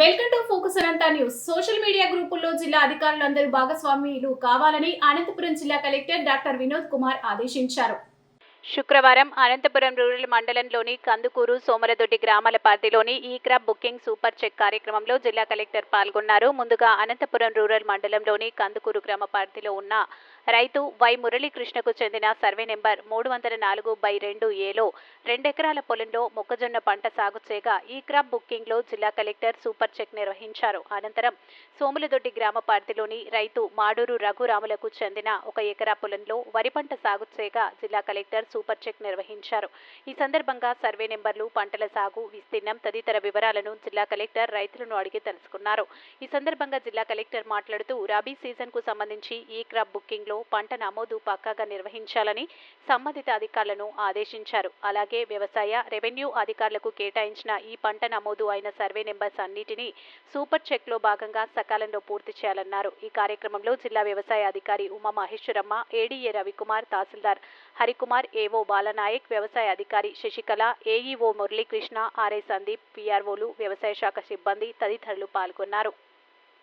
Welcome to focus Anantha news. Social media గ్రూపుల్లో జిల్లా అధికారులందరూ భాగస్వామ్యులు కావాలని అనంతపురం జిల్లా కలెక్టర్ డాక్టర్ వినోద్ కుమార్ ఆదేశించారు. శుక్రవారం అనంతపురం రూరల్ మండలంలోని కందుకూరు సోమరదొడ్డి గ్రామాల పరిధిలోని ఈ క్రాప్ బుకింగ్ సూపర్ చెక్ కార్యక్రమంలో జిల్లా కలెక్టర్ పాల్గొన్నారు. ముందుగా అనంతపురం రూరల్ మండలంలోని కందుకూరు గ్రామ పరిధిలో ఉన్న రైతు వై మురళీకృష్ణకు చెందిన సర్వే నెంబర్ మూడు వందల నాలుగు బై రెండు ఏలో రెండెకరాల పొలంలో మొక్కజొన్న పంట సాగు చేయగా ఈ క్రాప్ బుకింగ్లో జిల్లా కలెక్టర్ సూపర్ చెక్ నిర్వహించారు. అనంతరం సోములదొడ్డి గ్రామ పరిధిలోని రైతు మాడూరు రఘురాములకు చెందిన ఒక ఎకరా పొలంలో వరి పంట సాగు చేయగా జిల్లా కలెక్టర్ సూపర్ చెక్ నిర్వహించారు. ఈ సందర్భంగా సర్వే నెంబర్లు పంటల సాగు విస్తీర్ణం తదితర వివరాలను జిల్లా కలెక్టర్ రైతులను అడిగి తెలుసుకున్నారు. ఈ సందర్భంగా జిల్లా కలెక్టర్ మాట్లాడుతూ రబీ సీజన్కు సంబంధించి ఈ క్రాప్ బుకింగ్లో పంట నమోదు పక్కాగా నిర్వహించాలని సంబంధిత అధికారులను ఆదేశించారు. అలాగే వ్యవసాయ రెవెన్యూ అధికారులకు కేటాయించిన ఈ పంట నమోదు అయిన సర్వే నెంబర్స్ అన్నిటినీ సూపర్ చెక్లో భాగంగా సకాలంలో పూర్తి చేయాలన్నారు. ఈ కార్యక్రమంలో జిల్లా వ్యవసాయ అధికారి ఉమా మహేశ్వరమ్మ ఏడీఏ రవికుమార్ తహసీల్దార్ హరికుమార్ ఏఓ బాలనాయక్ వ్యవసాయ అధికారి శశికళ ఏఈఓ మురళీకృష్ణ ఆర్ఐ సందీప్ పీఆర్ఓలు వ్యవసాయ శాఖ సిబ్బంది తదితరులు పాల్గొన్నారు.